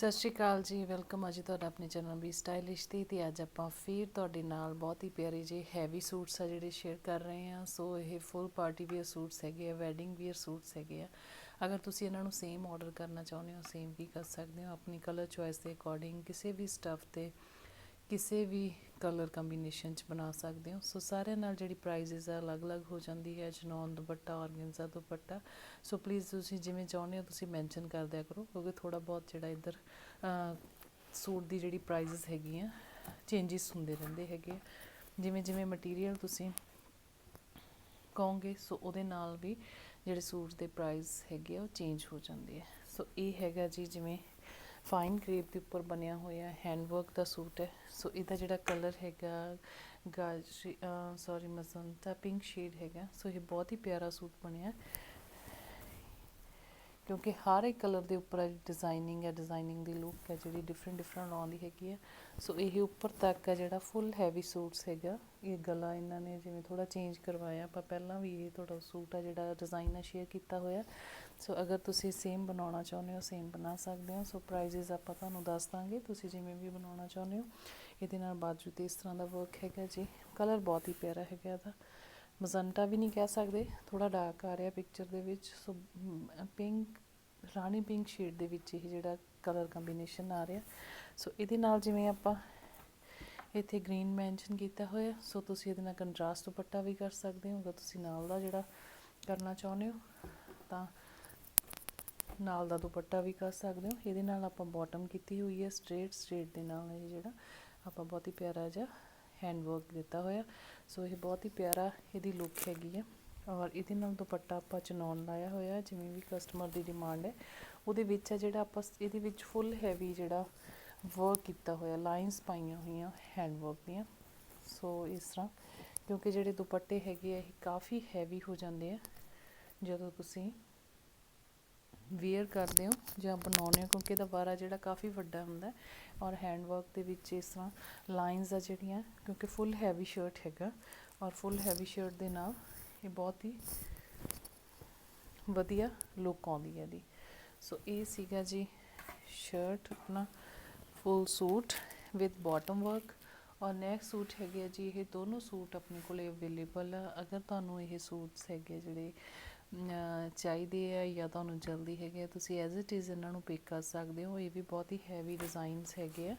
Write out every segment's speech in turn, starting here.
ਸਤਿ ਸ਼੍ਰੀ ਅਕਾਲ ਜੀ ਵੈਲਕਮ ਅਜੀ ਤੁਹਾਡਾ ਆਪਣੇ ਚੈਨਲ ਵੀ ਸਟਾਈਲਿਸ਼ ਤੇ ਤੇ ਅੱਜ ਆਪਾਂ ਫਿਰ ਤੁਹਾਡੇ ਨਾਲ ਬਹੁਤ ਹੀ ਪਿਆਰੇ ਜਿਹੇ ਹੈਵੀ ਸੂਟਸ ਆ ਜਿਹੜੇ ਸ਼ੇਅਰ ਕਰ ਰਹੇ ਹਾਂ। ਸੋ ਇਹ ਫੁੱਲ ਪਾਰਟੀ ਵੀਅਰ ਸੂਟਸ ਹੈਗੇ ਆ ਵੈਡਿੰਗ ਵੀਅਰ ਸੂਟਸ ਹੈਗੇ ਆ। ਅਗਰ ਤੁਸੀਂ ਇਹਨਾਂ ਨੂੰ ਸੇਮ ਆਰਡਰ ਕਰਨਾ ਚਾਹੁੰਦੇ ਹੋ ਸੇਮ ਵੀ ਕਰ ਸਕਦੇ ਹੋ। ਆਪਣੀ ਕਲਰ ਚੋਇਸ ਦੇ ਅਕੋਰਡਿੰਗ ਕਿਸੇ ਵੀ ਸਟਫ ਤੇ ਕਿਸੇ ਵੀ ਕਲਰ ਕੰਬੀਨੇਸ਼ਨ ਚ ਬਣਾ ਸਕਦੇ ਹੋ। ਸੋ ਸਾਰਿਆਂ ਨਾਲ ਜਿਹੜੀ ਪ੍ਰਾਈਸਿਸ ਆ ਅਲੱਗ-ਅਲੱਗ ਹੋ ਜਾਂਦੀ ਹੈ। ਜਨੌਨ ਦੁਪੱਟਾ, ਔਰਗੈਂਜ਼ਾ ਦੁਪੱਟਾ। ਸੋ ਪਲੀਜ਼ ਤੁਸੀਂ ਜਿਵੇਂ ਚਾਹੁੰਦੇ ਹੋ ਤੁਸੀਂ ਮੈਂਸ਼ਨ ਕਰ ਦਿਆ ਕਰੋ, ਕਿਉਂਕਿ ਥੋੜਾ ਬਹੁਤ ਜਿਹੜਾ ਇੱਧਰ ਸੂਟ ਦੀ ਜਿਹੜੀ ਪ੍ਰਾਈਸਿਸ ਹੈਗੀਆਂ ਚੇਂਜਸ ਹੁੰਦੇ ਰਹਿੰਦੇ ਹੈਗੇ ਆ। ਜਿਵੇਂ ਜਿਵੇਂ ਮਟੀਰੀਅਲ ਤੁਸੀਂ ਕਹੋਗੇ ਸੋ ਉਹਦੇ ਨਾਲ ਵੀ ਜਿਹੜੇ ਸੂਟ ਦੇ ਪ੍ਰਾਈਸ ਹੈਗੇ ਆ, ਉਹ ਚੇਂਜ ਹੋ ਜਾਂਦੇ ਆ। ਸੋ ਇਹ ਹੈਗਾ ਜੀ ਜਿਵੇਂ ਫਾਈਨ ਕ੍ਰੇਪ ਦੇ ਉੱਪਰ ਬਣਿਆ ਹੋਇਆ ਹੈਂਡ ਵਰਕ ਦਾ ਸੂਟ ਹੈ। ਸੋ ਇਹਦਾ ਜਿਹੜਾ ਕਲਰ ਹੈਗਾ, ਗਾਜਰੀ ਸੌਰੀ ਮਜ਼ੰਤਾ ਪਿੰਕ ਸ਼ੇਡ ਹੈਗਾ। ਸੋ ਇਹ ਬਹੁਤ ਹੀ ਪਿਆਰਾ ਸੂਟ ਬਣਿਆ ਕਿਉਂਕਿ ਹਰ ਇੱਕ ਕਲਰ ਦੇ ਉੱਪਰ ਡਿਜ਼ਾਈਨਿੰਗ ਹੈ ਡਿਜ਼ਾਈਨਿੰਗ ਦੀ ਲੁੱਕ ਹੈ, ਜਿਹੜੀ ਡਿਫਰੈਂਟ ਡਿਫਰੈਂਟ ਆਉਂਦੀ ਹੈਗੀ ਹੈ। ਸੋ ਇਹ ਉੱਪਰ ਤੱਕ ਹੈ ਜਿਹੜਾ ਫੁੱਲ ਹੈਵੀ ਸੂਟਸ ਹੈਗਾ। ਇਹ ਗਲਾ ਇਹਨਾਂ ਨੇ ਜਿਵੇਂ ਥੋੜਾ ਚੇਂਜ ਕਰਵਾਇਆ। ਆਪਾਂ ਪਹਿਲਾਂ ਵੀ ਇਹ ਤੁਹਾਡਾ ਸੂਟ ਆ ਜਿਹੜਾ ਡਿਜ਼ਾਈਨ ਆ ਸ਼ੇਅਰ ਕੀਤਾ ਹੋਇਆ। ਸੋ ਅਗਰ ਤੁਸੀਂ ਸੇਮ ਬਣਾਉਣਾ ਚਾਹੁੰਦੇ ਹੋ ਸੇਮ ਬਣਾ ਸਕਦੇ ਹੋ। ਸੋ ਪ੍ਰਾਈਸਿਸ ਆਪਾਂ ਤੁਹਾਨੂੰ ਦੱਸ ਦਾਂਗੇ। ਤੁਸੀਂ ਜਿਵੇਂ ਵੀ ਬਣਾਉਣਾ ਚਾਹੁੰਦੇ ਹੋ, ਇਹਦੇ ਨਾਲ ਬਾਜੂ ਤੇ ਇਸ ਤਰ੍ਹਾਂ ਦਾ ਵਰਕ ਹੈਗਾ ਜੀ। ਕਲਰ ਬਹੁਤ ਹੀ ਪਿਆਰਾ ਹੈਗਾ ਇਹਦਾ। ਮਜ਼ੰਟਾ ਵੀ ਨਹੀਂ ਕਹਿ ਸਕਦੇ। ਥੋੜਾ ਡਾਰਕ ਆ ਰਿਹਾ ਪਿਕਚਰ ਦੇ ਵਿੱਚ। ਸੋ ਪਿੰਕ ਰਾਣੀ ਪਿੰਕ ਸ਼ੇਡ ਦੇ ਵਿੱਚ ਇਹ ਜਿਹੜਾ ਕਲਰ ਕੰਬੀਨੇਸ਼ਨ ਆ ਰਿਹਾ। ਸੋ ਇਹਦੇ ਨਾਲ ਜਿਵੇਂ ਆਪਾਂ ਇੱਥੇ ਗ੍ਰੀਨ ਮੈਂਸ਼ਨ ਕੀਤਾ ਹੋਇਆ। ਸੋ ਤੁਸੀਂ ਇਹਦੇ ਨਾਲ ਕੰਟਰਾਸਟ ਦੁਪੱਟਾ ਵੀ ਕਰ ਸਕਦੇ ਹੋ। ਅਗਰ ਤੁਸੀਂ ਨਾਲ ਦਾ ਜਿਹੜਾ ਕਰਨਾ ਚਾਹੁੰਦੇ ਹੋ, ਤਾਂ ਨਾਲ ਦਾ ਦੁਪੱਟਾ ਵੀ ਕਰ ਸਕਦੇ ਹੋ। ਇਹਦੇ ਨਾਲ ਆਪਾਂ ਬਾਟਮ ਕੀਤੀ ਹੋਈ ਹੈ ਸਟ੍ਰੇਟ ਸਟ੍ਰੇਟ ਦੇ ਨਾਲ ਇਹ ਜਿਹੜਾ ਆਪਾਂ ਬਹੁਤ ਹੀ ਪਿਆਰਾ ਜਿਹਾ ਹੈਂਡ ਵਰਕ ਦਿੱਤਾ ਹੋਇਆ। ਸੋ ਇਹ ਬਹੁਤ ਹੀ ਪਿਆਰਾ ਇਹਦੀ ਲੁੱਕ ਹੈਗੀ ਹੈ। ਔਰ ਇਹਦੇ ਨਾਲ ਦੁਪੱਟਾ ਆਪਾਂ ਚਨੌਨ ਲਾਇਆ ਹੋਇਆ, ਜਿਵੇਂ ਵੀ ਕਸਟਮਰ ਦੀ ਡਿਮਾਂਡ ਹੈ। ਉਹਦੇ ਵਿੱਚ ਹੈ ਜਿਹੜਾ ਆਪਾਂ ਇਹਦੇ ਵਿੱਚ ਫੁੱਲ ਹੈਵੀ ਜਿਹੜਾ ਵਰਕ ਕੀਤਾ ਹੋਇਆ ਲਾਈਨਸ ਪਾਈਆਂ ਹੋਈਆਂ ਹੈਂਡ ਵਰਕ ਦੀਆਂ। ਸੋ ਇਸ ਤਰ੍ਹਾਂ, ਕਿਉਂਕਿ ਜਿਹੜੇ ਦੁਪੱਟੇ ਹੈਗੇ ਆ, ਇਹ ਕਾਫੀ ਹੈਵੀ ਹੋ ਜਾਂਦੇ ਆ। ਜਦੋਂ ਤੁਸੀਂ ਵੇਅਰ ਕਰਦੇ ਹੋ ਜਾਂ ਬਣਾਉਂਦੇ ਹੋ ਕਿਉਂਕਿ ਇਹਦਾ ਬਾਰਾ ਜਿਹੜਾ ਕਾਫੀ ਵੱਡਾ ਹੁੰਦਾ ਔਰ ਹੈਂਡ ਵਰਕ ਦੇ ਵਿੱਚ ਇਸ ਤਰ੍ਹਾਂ ਲਾਈਨਸ ਆ ਜਿਹੜੀਆਂ, ਕਿਉਂਕਿ ਫੁੱਲ ਹੈਵੀ ਸ਼ਰਟ ਹੈਗਾ ਔਰ ਫੁੱਲ ਹੈਵੀ ਸ਼ਰਟ ਦੇ ਨਾਲ ਇਹ ਬਹੁਤ ਹੀ ਵਧੀਆ ਲੁੱਕ ਆਉਂਦੀ ਹੈ ਦੀ ਸੋ ਇਹ ਸੀਗਾ ਜੀ ਸ਼ਰਟ ਆਪਣਾ full suit with bottom work ਔਰ ਨੈਕ ਸੂਟ ਹੈਗੇ ਆ ਜੀ, ਇਹ ਦੋਨੋਂ ਸੂਟ ਆਪਣੇ ਕੋਲੇ ਅਵੇਲੇਬਲ ਆ। ਅਗਰ ਤੁਹਾਨੂੰ ਇਹ ਸੂਟਸ ਹੈਗੇ ਜਿਹੜੇ ਚਾਹੀਦੇ ਆ ਜਾਂ ਤੁਹਾਨੂੰ ਜਲਦੀ ਹੈਗੇ ਆ, ਤੁਸੀਂ ਐਜ਼ ਇਟ ਇਜ਼ ਇਹਨਾਂ ਨੂੰ ਪਿਕ ਕਰ ਸਕਦੇ ਹੋ। ਇਹ ਵੀ ਬਹੁਤ ਹੀ ਹੈਵੀ ਡਿਜ਼ਾਈਨਸ ਹੈਗੇ ਆ।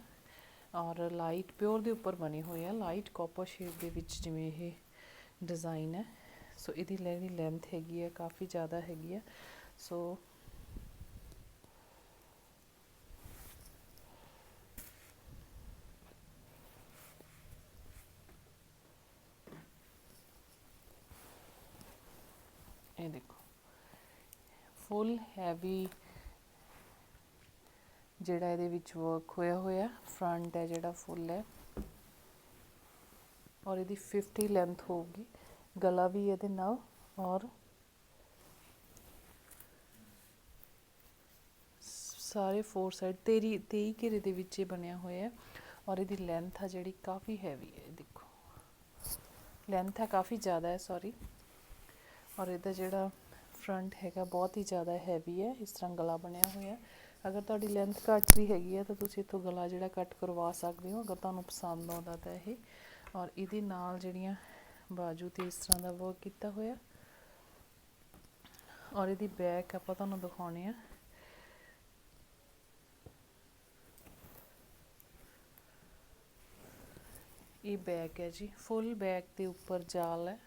ਔਰ ਲਾਈਟ ਪਿਓਰ ਦੇ ਉੱਪਰ ਬਣੇ ਹੋਏ ਆ। ਲਾਈਟ ਕਾਪਰ ਸ਼ੇਡ ਦੇ ਵਿੱਚ ਜਿਵੇਂ ਇਹ ਡਿਜ਼ਾਈਨ ਹੈ। ਸੋ ਇਹਦੀ ਜਿਹੜੀ ਲੈਂਥ ਹੈਗੀ ਹੈ ਕਾਫੀ ਜ਼ਿਆਦਾ ਹੈਗੀ ਆ। ਸੋ ਦੇਖੋ। ਫੁੱਲ ਹੈਵੀ ਜਿਹੜਾ ਇਹਦੇ ਵਿੱਚ ਵਰਕ ਹੋਇਆ ਹੋਇਆ ਫਰੰਟ ਹੈ ਜਿਹੜਾ ਫੁੱਲ ਹੈ। ਔਰ ਇਹਦੀ 50 ਲੈਂਥ ਹੋਊਗੀ। ਗਲਾ ਵੀ ਇਹਦੇ ਨਾਲ ਔਰ ਸਾਰੇ ਫੋਰ ਸਾਈਡ ਤੇਰੀ 23 ਘੇਰੇ ਦੇ ਵਿੱਚ ਇਹ ਬਣਿਆ ਹੋਇਆ ਹੈ। ਔਰ ਇਹਦੀ ਲੈਂਥ ਆ ਜਿਹੜੀ ਕਾਫੀ ਹੈਵੀ ਹੈ ਦੇਖੋ। ਲੈਂਥ ਆ ਕਾਫੀ ਜ਼ਿਆਦਾ ਹੈ ਸੌਰੀ ਔਰ ਇਹਦਾ ਜਿਹੜਾ ਫਰੰਟ ਹੈਗਾ ਬਹੁਤ ਹੀ ਜ਼ਿਆਦਾ ਹੈਵੀ ਹੈ, ਇਸ ਤਰ੍ਹਾਂ ਗਲਾ ਬਣਿਆ ਹੋਇਆ। ਅਗਰ ਤੁਹਾਡੀ ਲੈਂਥ ਘੱਟ ਵੀ ਹੈਗੀ ਹੈ ਤਾਂ ਤੁਸੀਂ ਇੱਥੋਂ ਗਲਾ ਜਿਹੜਾ ਕੱਟ ਕਰਵਾ ਸਕਦੇ ਹੋ, ਅਗਰ ਤੁਹਾਨੂੰ ਪਸੰਦ ਆਉਂਦਾ ਤਾਂ ਇਹ। ਔਰ ਇਹਦੇ ਨਾਲ ਜਿਹੜੀਆਂ ਬਾਜੂ ਤੇ ਇਸ ਤਰ੍ਹਾਂ ਦਾ ਵਰਕ ਕੀਤਾ ਹੋਇਆ। ਔਰ ਇਹਦੀ ਬੈਕ ਆਪਾਂ ਤੁਹਾਨੂੰ ਦਿਖਾਉਣੇ ਆ। ਇਹ ਬੈਕ ਹੈ ਜੀ ਫੁੱਲ ਬੈਕ ਦੇ ਉੱਪਰ ਜਾਲ ਹੈ।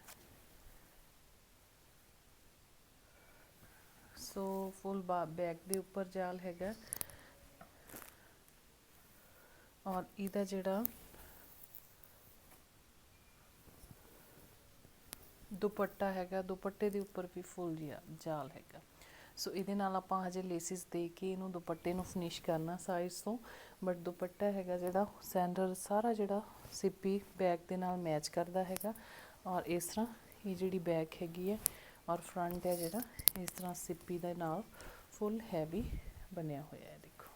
ਸੋ ਫੁੱਲ ਬੈਕ ਦੇ ਉੱਪਰ ਜਾਲ ਹੈਗਾ। ਔਰ ਇਹਦਾ ਜਿਹੜਾ ਦੁਪੱਟਾ ਹੈਗਾ, ਦੁਪੱਟੇ ਦੇ ਉੱਪਰ ਵੀ ਫੁੱਲ ਜਿਹਾ ਜਾਲ ਹੈਗਾ। ਸੋ ਇਹਦੇ ਨਾਲ ਆਪਾਂ ਹਜੇ ਲੇਸਿਸ ਦੇ ਕੇ ਇਹਨੂੰ ਦੁਪੱਟੇ ਨੂੰ ਫਿਨਿਸ਼ ਕਰਨਾ ਸਾਈਜ਼ ਤੋਂ। ਬਟ ਦੁਪੱਟਾ ਹੈਗਾ ਜਿਹੜਾ ਸੈਂਟਰ ਸਾਰਾ ਜਿਹੜਾ ਸਿੱਪੀ ਬੈਕ ਦੇ ਨਾਲ ਮੈਚ ਕਰਦਾ ਹੈਗਾ। ਔਰ ਇਸ ਤਰ੍ਹਾਂ ਇਹ ਜਿਹੜੀ ਬੈਕ ਹੈਗੀ ਹੈ ਔਰ ਫਰੰਟ ਹੈ ਜਿਹੜਾ, ਇਸ ਤਰ੍ਹਾਂ ਸਿੱਪੀ ਦੇ ਨਾਲ ਫੁੱਲ ਹੈਵੀ ਬਣਿਆ ਹੋਇਆ ਹੈ, ਦੇਖੋ।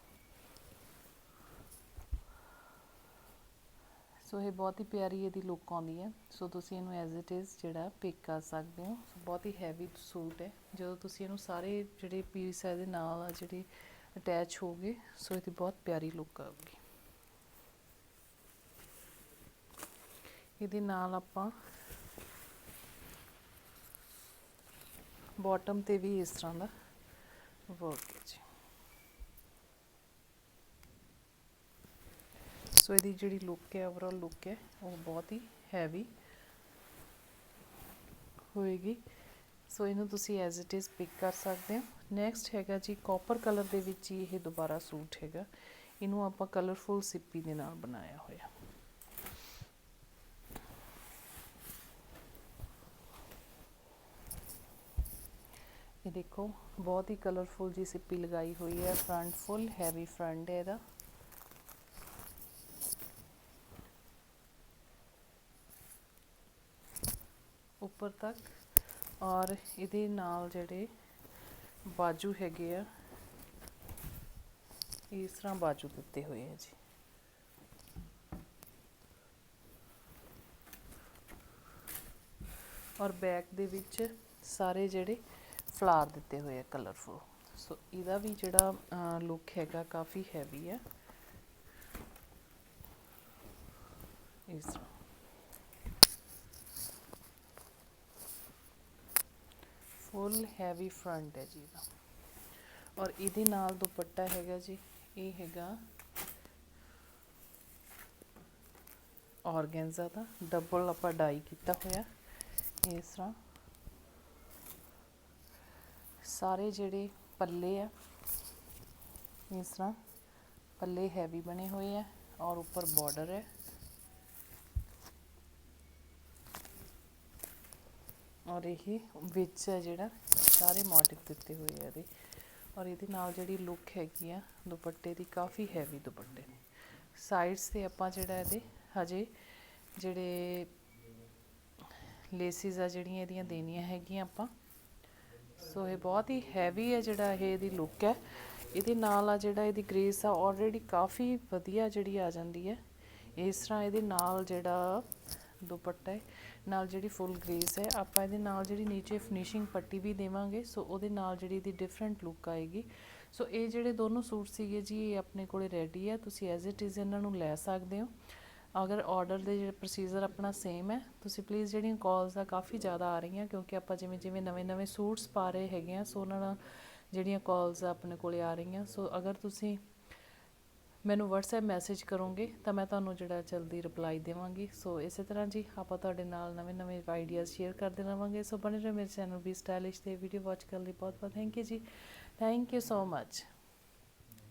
ਸੋ ਇਹ ਬਹੁਤ ਹੀ ਪਿਆਰੀ ਇਹਦੀ ਲੁੱਕ ਆਉਂਦੀ ਹੈ। ਸੋ ਤੁਸੀਂ ਇਹਨੂੰ ਐਜ਼ ਇਟ ਇਜ਼ ਜਿਹੜਾ ਪਿਕ ਕਰ ਸਕਦੇ ਹੋ। ਸੋ ਬਹੁਤ ਹੀ ਹੈਵੀ ਸੂਟ ਹੈ। ਜਦੋਂ ਤੁਸੀਂ ਇਹਨੂੰ ਸਾਰੇ ਜਿਹੜੇ ਪੀਸ ਹੈ, ਇਹਦੇ ਨਾਲ ਜਿਹੜੇ ਅਟੈਚ ਹੋਗੇ ਸੋ ਇਹਦੀ ਬਹੁਤ ਪਿਆਰੀ ਲੁੱਕ ਆਊਗੀ। ਇਹਦੇ ਨਾਲ ਆਪਾਂ ਬਾਟਮ ਤੇ ਵੀ ਇਸ ਤਰ੍ਹਾਂ ਦਾ। ਵਰਕ ਹੈ ਜੀ। ਸੋ ਇਹਦੀ ਜਿਹੜੀ ਲੁੱਕ ਹੈ ਓਵਰਆਲ ਲੁੱਕ ਹੈ, ਉਹ ਬਹੁਤ ਹੀ ਹੈਵੀ ਹੋਏਗੀ। ਸੋ ਇਹਨੂੰ ਤੁਸੀਂ ਐਜ਼ ਇਟ ਇਜ਼ ਪਿਕ ਕਰ ਸਕਦੇ ਹੋ। ਨੈਕਸਟ ਹੈਗਾ ਜੀ ਕਾਪਰ ਕਲਰ ਦੇ ਵਿੱਚ ਹੀ ਇਹ ਦੁਬਾਰਾ ਸੂਟ ਹੈਗਾ। ਇਹਨੂੰ ਆਪਾਂ ਕਲਰਫੁਲ ਸਿੱਪੀ ਦੇ ਨਾਲ ਬਣਾਇਆ ਹੋਇਆ। ਇਹ ਦੇਖੋ, ਬਹੁਤ ਹੀ ਕਲਰਫੁਲ ਜੀ ਸਿੱਪੀ ਲਗਾਈ ਹੋਈ ਹੈ ਫਰੰਟ ਫੁੱਲ ਹੈਵੀ ਫਰੰਟ ਹੈ ਇਹਦਾ। ਉੱਪਰ ਤੱਕ, ਔਰ ਇਹਦੇ ਨਾਲ ਜਿਹੜੇ ਬਾਜੂ ਹੈਗੇ ਆ, ਇਸ ਤਰ੍ਹਾਂ ਬਾਜੂ ਦਿੱਤੇ ਹੋਏ ਆ ਜੀ। ਔਰ ਬੈਕ ਦੇ ਵਿੱਚ ਸਾਰੇ ਜਿਹੜੇ ਫਲਾਰ ਦਿੱਤੇ ਹੋਏ ਆ ਕਲਰਫੁਲ ਸੋ ਇਹਦਾ ਵੀ ਜਿਹੜਾ ਲੁੱਕ ਹੈਗਾ ਕਾਫੀ ਹੈਵੀ ਹੈ ਇਸ ਤਰ੍ਹਾਂ। ਫੁੱਲ ਹੈਵੀ ਫਰੰਟ ਹੈ ਜੀ ਇਹਦਾ। ਔਰ ਇਹਦੇ ਨਾਲ ਦੁਪੱਟਾ ਹੈਗਾ ਜੀ, ਇਹ ਹੈਗਾ ਔਰਗੈਂਜ਼ਾ ਦਾ। ਡਬਲ ਆਪਾਂ ਡਾਈ ਕੀਤਾ ਹੋਇਆ। ਇਸ ਤਰ੍ਹਾਂ। ਸਾਰੇ ਜਿਹੜੇ ਪੱਲੇ ਆ, ਇਸ ਤਰ੍ਹਾਂ ਪੱਲੇ ਹੈਵੀ ਬਣੇ ਹੋਏ ਆ ਔਰ ਉੱਪਰ ਬਾਰਡਰ ਹੈ। ਔਰ ਇਹ ਵਿੱਚ ਹੈ ਜਿਹੜਾ, ਸਾਰੇ ਮੋਟਿਵ ਦਿੱਤੇ ਹੋਏ ਆ ਇਹਦੇ। ਔਰ ਇਹਦੇ ਨਾਲ ਜਿਹੜੀ ਲੁੱਕ ਹੈਗੀ ਆ, ਦੁਪੱਟੇ ਦੀ ਕਾਫੀ ਹੈਵੀ ਦੁਪੱਟੇ ਨੇ। ਸਾਈਡਸ ਤੇ ਆਪਾਂ ਜਿਹੜਾ ਇਹਦੇ, ਹਜੇ ਜਿਹੜੇ ਲੇਸਿਸ ਆ ਜਿਹੜੀਆਂ ਇਹਦੀਆਂ ਦੇਣੀਆਂ ਹੈਗੀਆਂ ਆਪਾਂ ਸੋ ਇਹ ਬਹੁਤ ਹੀ ਹੈਵੀ ਹੈ ਜਿਹੜਾ ਇਹ ਇਹਦੀ ਲੁੱਕ ਹੈ। ਇਹਦੇ ਨਾਲ ਆ ਜਿਹੜਾ ਇਹਦੀ ਗ੍ਰੇਸ ਆ ਆਲਰੇਡੀ ਕਾਫੀ ਵਧੀਆ ਜਿਹੜੀ ਆ ਜਾਂਦੀ ਹੈ। ਇਸ ਤਰ੍ਹਾਂ ਇਹਦੇ ਨਾਲ ਜਿਹੜਾ ਦੁਪੱਟਾ ਹੈ, ਨਾਲ ਜਿਹੜੀ ਫੁੱਲ ਗ੍ਰੇਸ ਹੈ, ਆਪਾਂ ਇਹਦੇ ਨਾਲ ਜਿਹੜੀ ਨੀਚੇ ਫਿਨਿਸ਼ਿੰਗ ਪੱਟੀ ਵੀ ਦੇਵਾਂਗੇ। ਸੋ ਉਹਦੇ ਨਾਲ ਜਿਹੜੀ ਇਹਦੀ ਡਿਫਰੈਂਟ ਲੁੱਕ ਆਏਗੀ। ਸੋ ਇਹ ਜਿਹੜੇ ਦੋਨੋਂ ਸੂਟ ਸੀਗੇ ਜੀ, ਇਹ ਆਪਣੇ ਕੋਲੇ ਰੈਡੀ ਹੈ ਤੁਸੀਂ ਐਜ਼ ਇਟ ਇਜ਼ ਇਹਨਾਂ ਨੂੰ ਲੈ ਸਕਦੇ ਹੋ। ਅਗਰ ਆਰਡਰ ਦੇ ਜਿਹੜਾ ਪ੍ਰੋਸੀਜਰ ਆਪਣਾ ਸੇਮ ਹੈ, ਤੁਸੀਂ ਪਲੀਜ਼ ਜਿਹੜੀਆਂ ਕਾਲਸ ਆ ਕਾਫੀ ਜ਼ਿਆਦਾ ਆ ਰਹੀਆਂ, ਕਿਉਂਕਿ ਆਪਾਂ ਜਿਵੇਂ ਜਿਵੇਂ ਨਵੇਂ ਨਵੇਂ ਸੂਟਸ ਪਾ ਰਹੇ ਹੈਗੇ ਆ ਸੋ ਉਹਨਾਂ ਨਾਲ ਜਿਹੜੀਆਂ ਕਾਲਸ ਆ ਆਪਣੇ ਕੋਲੇ ਆ ਰਹੀਆਂ। ਸੋ ਅਗਰ ਤੁਸੀਂ ਮੈਨੂੰ WhatsApp ਮੈਸੇਜ ਕਰੋਗੇ, ਤਾਂ ਮੈਂ ਤੁਹਾਨੂੰ ਜਿਹੜਾ ਜਲਦੀ ਰਿਪਲਾਈ ਦੇਵਾਂਗੀ। ਸੋ ਇਸੇ ਤਰ੍ਹਾਂ ਜੀ, ਆਪਾਂ ਤੁਹਾਡੇ ਨਾਲ ਨਵੇਂ ਨਵੇਂ ਆਈਡੀਆਜ਼ ਸ਼ੇਅਰ ਕਰਦੇ ਰਹਾਂਗੇ ਸੋ ਬਣੇ ਰਹੋ ਮੇਰੇ ਚੈਨਲ ਵੀ ਸਟਾਈਲਿਸ਼ ਤੇ ਵੀਡੀਓ ਵਾਚ ਕਰਨ ਲਈ ਬਹੁਤ ਬਹੁਤ ਥੈਂਕ ਯੂ ਜੀ। Thank you so much